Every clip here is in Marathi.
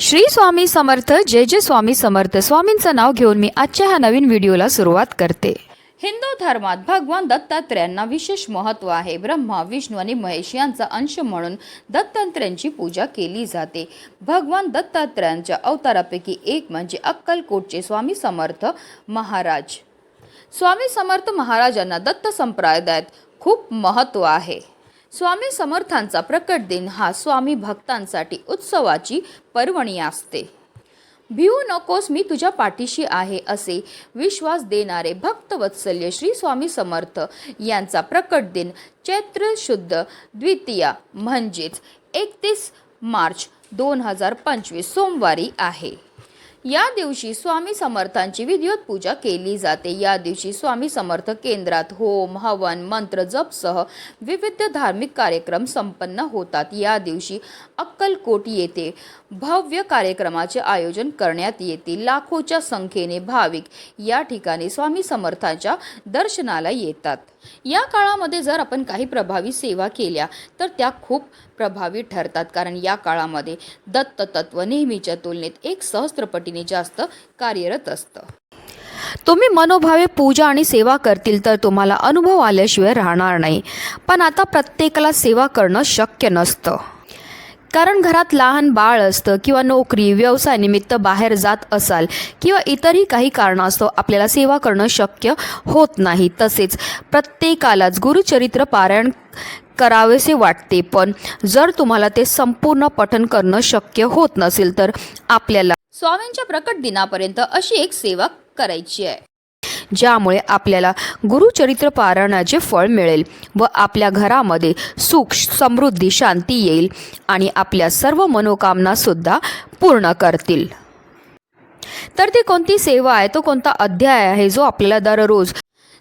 श्री स्वामी समर्थ जय जय स्वामी समर्थ. स्वामींचं नाव घेऊन मी आजच्या ह्या नवीन व्हिडिओला सुरुवात करते. हिंदू धर्मात भगवान दत्तात्र्यांना विशेष महत्त्व आहे. ब्रह्मा विष्णू आणि महेश यांचा अंश म्हणून दत्तात्र्यांची पूजा केली जाते. भगवान दत्तात्र्यांच्या अवतारापैकी एक म्हणजे अक्कलकोटचे स्वामी समर्थ महाराज. स्वामी समर्थ महाराजांना दत्त संप्रदायात खूप महत्त्व आहे. स्वामी समर्थांचा प्रकट दिन हा स्वामी भक्तांसाठी उत्सवाची पर्वणी असते. भिवू नकोस मी तुझ्या पाठीशी आहे असे विश्वास देणारे भक्तवत्सल्य श्री स्वामी समर्थ यांचा प्रकट दिन चैत्र शुद्ध द्वितीया म्हणजेच एकतीस मार्च दोन हजार पंचवीस सोमवारी आहे. या दिवशी स्वामी समर्थांची विधिवत पूजा केली जाते. या दिवशी स्वामी समर्थ केंद्रात होम हवन मंत्र जपसह विविध धार्मिक कार्यक्रम संपन्न होतात. या दिवशी अक्कलकोट येथे भव्य कार्यक्रमाचे आयोजन करण्यात येते लाखोच्या संख्येने भाविक या ठिकाणी स्वामी समर्थांच्या दर्शनाला येतात. या काळामध्ये जर आपण काही प्रभावी सेवा केल्या तर त्या खूप प्रभावी ठरतात. कारण या काळामध्ये दत्त तत्व नेहमीच्या तुलनेत एक सहस्त्रपटीने जास्त कार्यरत असतं. तुम्ही मनोभावे पूजा आणि सेवा करतील तर तुम्हाला अनुभव आल्याशिवाय राहणार नाही. पण आता प्रत्येकाला सेवा करणं शक्य नसतं. कारण घरात लहान बाळ असतं किंवा नोकरी व्यवसायानिमित्त बाहेर जात असाल किंवा इतरही काही कारणास्तव आपल्याला सेवा करणं शक्य होत नाही. तसेच प्रत्येकालाच गुरुचरित्र पारायण करावेसे वाटते पण जर तुम्हाला ते संपूर्ण पठन करणं शक्य होत नसेल तर आपल्याला स्वामींच्या प्रकट दिनापर्यंत अशी एक सेवा करायची आहे. ज्यामुळे आपल्याला गुरुचरित्र पारायणाचे फळ मिळेल व आपल्या घरामध्ये सुख समृद्धी शांती येईल आणि आपल्या सर्व मनोकामनासुद्धा पूर्ण करतील. तर ती कोणती सेवा आहे? तो कोणता अध्याय आहे जो आपल्याला दररोज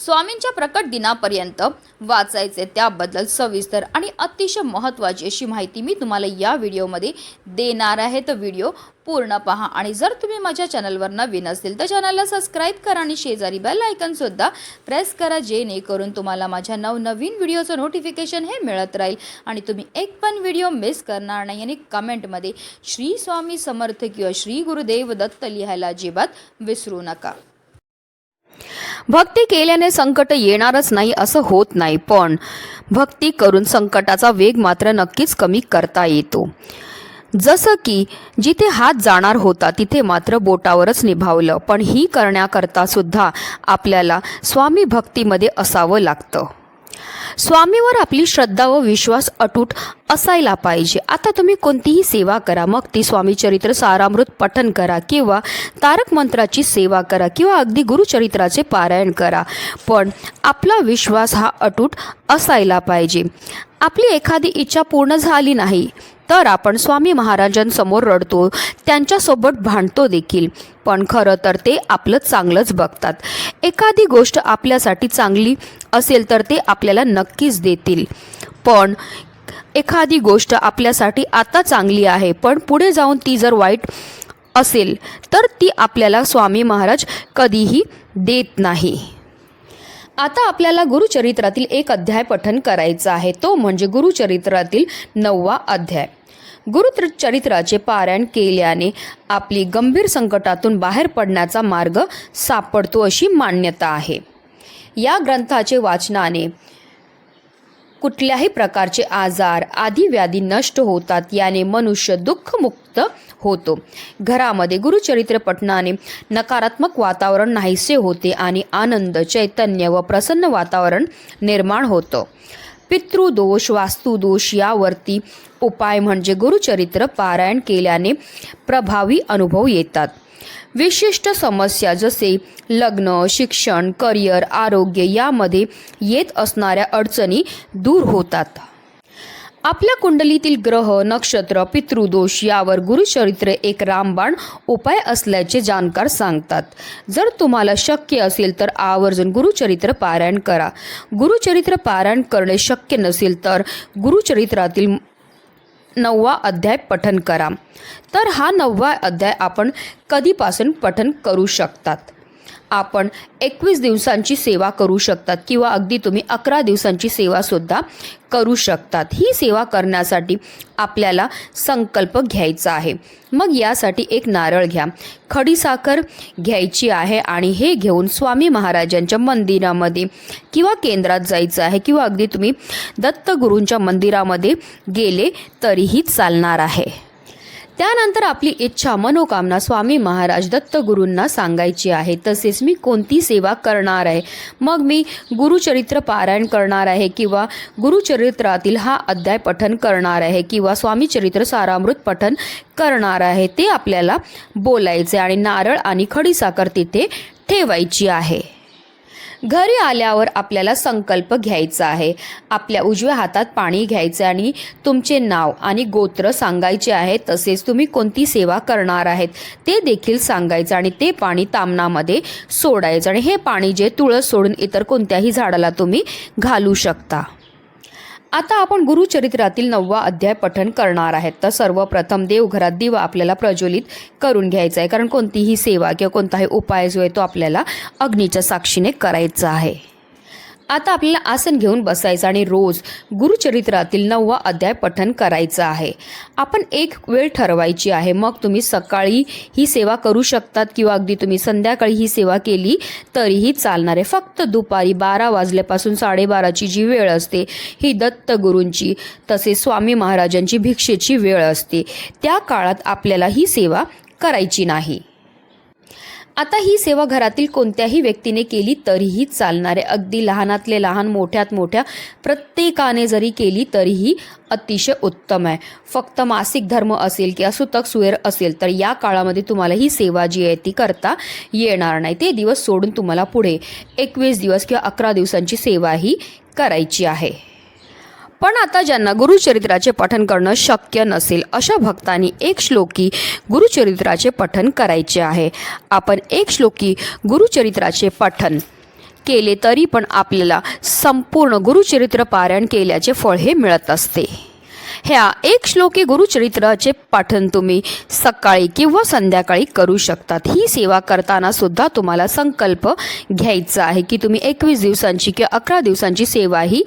स्वामींच्या प्रकट दिनापर्यंत वाचायचे त्याबद्दल सविस्तर आणि अतिशय महत्त्वाची अशी माहिती मी तुम्हाला या व्हिडिओमध्ये देणार आहे. तर व्हिडिओ पूर्ण पहा आणि जर तुम्ही माझ्या चॅनलवर नवीन असतील तर चॅनलला सबस्क्राईब करा आणि शेजारी बेल आयकनसुद्धा प्रेस करा जेणेकरून तुम्हाला माझ्या नवनवीन व्हिडिओचं नोटिफिकेशन हे मिळत राहील. आणि तुम्ही एक पण व्हिडिओ मिस करणार नाही आणि कमेंटमध्ये श्री स्वामी समर्थ किंवा श्री गुरुदेव दत्त लिहायला अजिबात विसरू नका. भक्ती केल्याने संकट येणारच नाही असं होत नाही पण भक्ती करून संकटाचा वेग मात्र नक्कीच कमी करता येतो. जसं की जिथे हात जाणार होता तिथे मात्र बोटावरच निभावलं पण ही करण्याकरता सुद्धा आपल्याला स्वामी भक्तीमध्ये असावं लागतं. स्वामीवर आपली श्रद्धा व विश्वास अटूट असायला पाहिजे. आता तुम्ही कोणतीही सेवा करा. मग ती स्वामी चरित्र सारामृत पठन करा किंवा तारक मंत्राची सेवा करा किंवा अगदी गुरुचरित्राचे पारायण करा. पण आपला विश्वास हा अटूट असायला पाहिजे. आपली एखादी इच्छा पूर्ण झाली नाही. तर आपण स्वामी महाराजांसमोर रडतो त्यांच्यासोबत भांडतो देखील. पण खरं तर ते आपलं चांगलंच बघतात. एखादी गोष्ट आपल्यासाठी चांगली असेल तर ते आपल्याला नक्कीच देतील. पण एखादी गोष्ट आपल्यासाठी आता चांगली आहे पण पुढे जाऊन ती जर वाईट असेल तर ती आपल्याला स्वामी महाराज कधीही देत नाही. आता आपल्याला गुरुचरित्रातील एक अध्याय पठन करायचा आहे. तो म्हणजे गुरुचरित्रातील नववा अध्याय. गुरुचरित्राचे पारायण केल्याने आपली गंभीर संकटातून बाहेर पडण्याचा मार्ग सापडतो अशी मान्यता आहे. या ग्रंथाचे वाचनाने कुठल्याही प्रकारचे आजार आदी व्याधी नष्ट होतात याने मनुष्य दुःखमुक्त होतो. घरामध्ये गुरुचरित्र पठणाने नकारात्मक वातावरण नाहीसे होते आणि आनंद चैतन्य व प्रसन्न वातावरण निर्माण होतं. पितृदोष वास्तुदोष यावरती उपाय म्हणजे गुरुचरित्र पारायण केल्याने प्रभावी अनुभव येतात. विशिष्ट समस्या जसे लग्न शिक्षण करिअर आरोग्य यामध्ये येत असणाऱ्या अडचणी दूर होतात. आपल्या कुंडलीतील ग्रह नक्षत्र पितृदोष यावर गुरुचरित्र एक रामबाण उपाय असल्याचे जाणकार सांगतात. जर तुम्हाला शक्य असेल तर आवर्जून गुरुचरित्र पारायण करा. गुरुचरित्र पारायण करणे शक्य नसेल तर गुरुचरित्रातील नववा अध्याय पठन करा. तर हा नववा अध्याय आपण कधीपासून पठन करू शकतात? आपण एकवीस दिवसांची सेवा करू शकतात किंवा अगदी तुम्ही अकरा दिवसांची सेवासुद्धा करू शकतात. ही सेवा करण्यासाठी आपल्याला संकल्प घ्यायचा आहे. मग यासाठी एक नारळ घ्या. खडीसाखर घ्यायची आहे आणि हे घेऊन स्वामी महाराजांच्या मंदिरामध्ये किंवा केंद्रात जायचं आहे किंवा अगदी तुम्ही दत्तगुरूंच्या मंदिरामध्ये गेले तरीही चालणार आहे. त्यानंतर आपली इच्छा मनोकामना स्वामी महाराज दत्तगुरूंना सांगायची आहे. तसेच मी कोणती सेवा करणार आहे? मग मी गुरुचरित्र पारायण करणार आहे किंवा गुरुचरित्रातील हा अध्याय पठन करणार आहे किंवा स्वामी चरित्र सारामृत पठन करणार आहे ते आपल्याला बोलायचे आणि नारळ आणि खडीसाखर तिथे ठेवायची आहे. घरी आल्यावर आपल्याला संकल्प घ्यायचा आहे. आपल्या उजव्या हातात पाणी घ्यायचं आणि तुमचे नाव आणि गोत्र सांगायचे आहे. तसेच तुम्ही कोणती सेवा करणार आहेत ते देखील सांगायचं आणि ते पाणी तामणामध्ये सोडायचं. आणि हे पाणी जे तुळस सोडून इतर कोणत्याही झाडाला तुम्ही घालू शकता. आता आपण गुरुचरित्रातील नववा अध्याय पठण करणार आहेत. तर सर्वप्रथम देवघरात दिवा आपल्याला प्रज्वलित करून घ्यायचा आहे. कारण कोणतीही सेवा किंवा कोणताही उपाय जो आहे तो आपल्याला अग्नीच्या साक्षीने करायचा आहे. आता आपल्याला आसन घेऊन बसायचं आणि रोज गुरुचरित्रातील नववा अध्याय पठन करायचं आहे. आपण एक वेळ ठरवायची आहे. मग तुम्ही सकाळी ही सेवा करू शकतात किंवा अगदी तुम्ही संध्याकाळी ही सेवा केली तरीही चालणार आहे. फक्त दुपारी बारा वाजल्यापासून साडेबाराची जी वेळ असते ही दत्तगुरूंची तसेच स्वामी महाराजांची भिक्षेची वेळ असते. त्या काळात आपल्याला ही सेवा करायची नाही. आता ही सेवा घरातील कोणत्याही व्यक्तीने केली तरीही चालणारे अगदी लहानातले लहान मोठ्यात मोठ्या प्रत्येकाने जरी केली तरीही अतिशय उत्तम आहे. फक्त मासिक धर्म असेल किंवा सुतक सुएर असेल तर या काळामध्ये तुम्हाला ही सेवा जी आहे ती करता येणार नाही. ते दिवस सोडून तुम्हाला पुढे एकवीस दिवस किंवा अकरा दिवसांची सेवा ही करायची आहे. पण आता ज्यांना गुरुचरित्राचे पठन करणं शक्य नसेल अशा भक्तांनी एक श्लोकी गुरुचरित्राचे पठन करायचे आहे. आपण एक श्लोकी गुरुचरित्राचे पठन केले तरी पण आपल्याला संपूर्ण गुरुचरित्र पारायण केल्याचे फळ हे मिळत असते. ह्या एक श्लोकी गुरुचरित्राचे पाठन तुम्ही सकाळी किंवा संध्याकाळी करू शकतात. ही सेवा करताना सुद्धा तुम्हाला संकल्प घ्यायचा आहे की तुम्ही एकवीस दिवसांची किंवा अकरा दिवसांची सेवा ही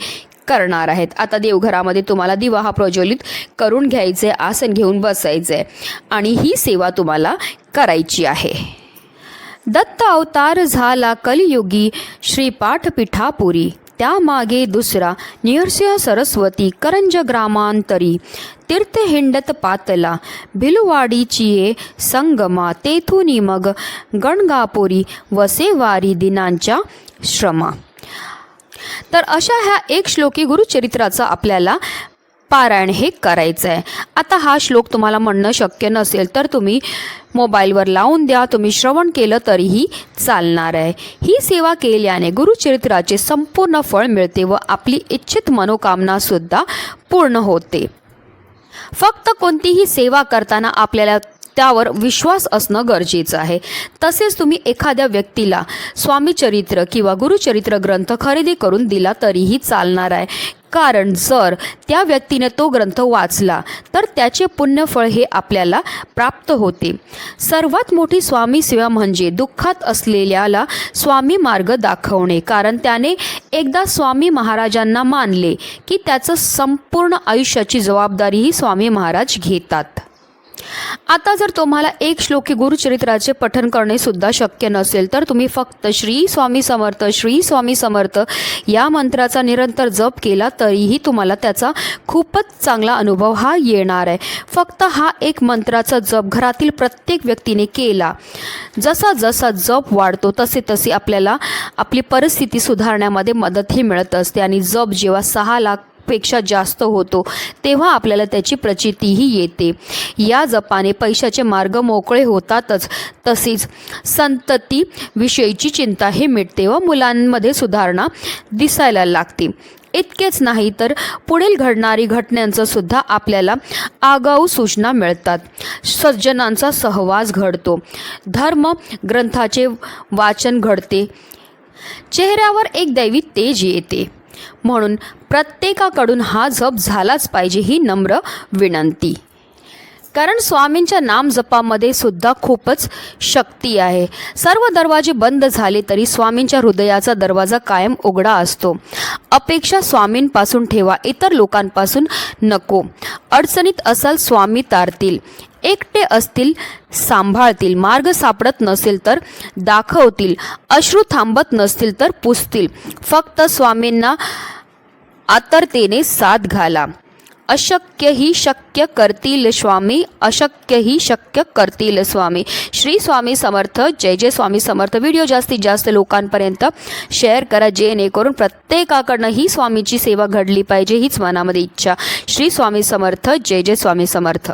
करणार आहेत. आता देवघरामध्ये तुम्हाला दिवा हा प्रज्वलित करून घ्यायचे आसन घेऊन बसायचे आणि ही सेवा तुम्हाला करायची आहे. दत्त अवतार झाला कलियुगी श्री पाठपीठापुरी त्यामागे दुसरा निरसिंह सरस्वती करंज ग्रामांतरी. तीर्थ हिंडत पातला भिलवाडीची संगमा. तेथुनी मग गणगापुरी वसेवारी दिनांच्या श्रमा. तर अशा ह्या एक श्लोकी गुरुचरित्राचा आपल्याला पारायण हे करायचं आहे आता हा श्लोक तुम्हाला म्हणणं शक्य नसेल तर तुम्ही मोबाईलवर लावून द्या तुम्ही श्रवण केलं तरीही चालणार आहे. ही सेवा केल्याने गुरुचरित्राचे संपूर्ण फळ मिळते व आपली इच्छित मनोकामनासुद्धा पूर्ण होते. फक्त कोणतीही सेवा करताना आपल्याला त्यावर विश्वास असणं गरजेचं आहे. तसेच तुम्ही एखाद्या व्यक्तीला स्वामीचरित्र किंवा गुरुचरित्र ग्रंथ खरेदी करून दिला तरीही चालणार आहे. कारण जर त्या व्यक्तीने तो ग्रंथ वाचला तर त्याचे पुण्यफळ हे आपल्याला प्राप्त होते. सर्वात मोठी स्वामी सेवा म्हणजे दुःखात असलेल्याला स्वामी मार्ग दाखवणे. कारण त्याने एकदा स्वामी महाराजांना मानले की त्याचं संपूर्ण आयुष्याची जबाबदारीही स्वामी महाराज घेतात. आता जर तुम्हाला एक श्लोकी गुरुचरित्राचे पठन करणे सुद्धा शक्य नसेल तर तुम्ही फक्त श्री स्वामी समर्थ श्री स्वामी समर्थ या मंत्राचा निरंतर जप केला तरीही तुम्हाला त्याचा खूपच चांगला अनुभव हा येणार आहे. फक्त हा एक मंत्राचा जप घरातील प्रत्येक व्यक्तीने केला. जसा जसा जप वाढतो तसे तसे आपल्याला आपली परिस्थिती सुधारण्यामध्ये मदतही मिळत असते आणि जप जेव्हा सहा लाख पेक्षा जास्त होतो तेव्हा आपल्याला त्याची प्रचितीही येते. या जपाने पैशाचे मार्ग मोकळे होतातच तसेच संतती विषयीची चिंता हे मिटते व मुलांमध्ये सुधारणा दिसायला लागते. इतकेच नाही तर पुढील घडणारी घटनांचं सुद्धा आपल्याला आगाऊ सूचना मिळतात. सज्जनांचा सहवास घडतो. धर्म ग्रंथाचे वाचन घडते. चेहऱ्यावर एक दैवी तेज येते. म्हणून प्रत्येकाकडून हा जप झालाच पाहिजे ही नम्र विनंती. कारण स्वामींच्या नामजपामध्ये सुद्धा खूपच शक्ती आहे. सर्व दरवाजे बंद झाले तरी स्वामींच्या हृदयाचा दरवाजा कायम उघडा असतो. अपेक्षा स्वामींपासून ठेवा इतर लोकांपासून नको. अडचणीत असाल स्वामी तारतील. एकटे असतील सांभाळतील मार्ग सापडत नसेल तर दाखवतील अश्रू थांबत नसतील तर पुसतील. फक्त स्वामींना आतरतेने साथ घाला. अशक्य ही शक्य करतील स्वामी अशक्य ही शक्य करतील स्वामी. श्री स्वामी समर्थ जय जय स्वामी समर्थ. व्हिडिओ जास्तीत जास्त लोकांपर्यंत शेअर करा जेणेकरून प्रत्येकाकडनं ही स्वामीची सेवा घडली पाहिजे हीच मनामध्ये इच्छा. श्री स्वामी समर्थ जय जय स्वामी समर्थ.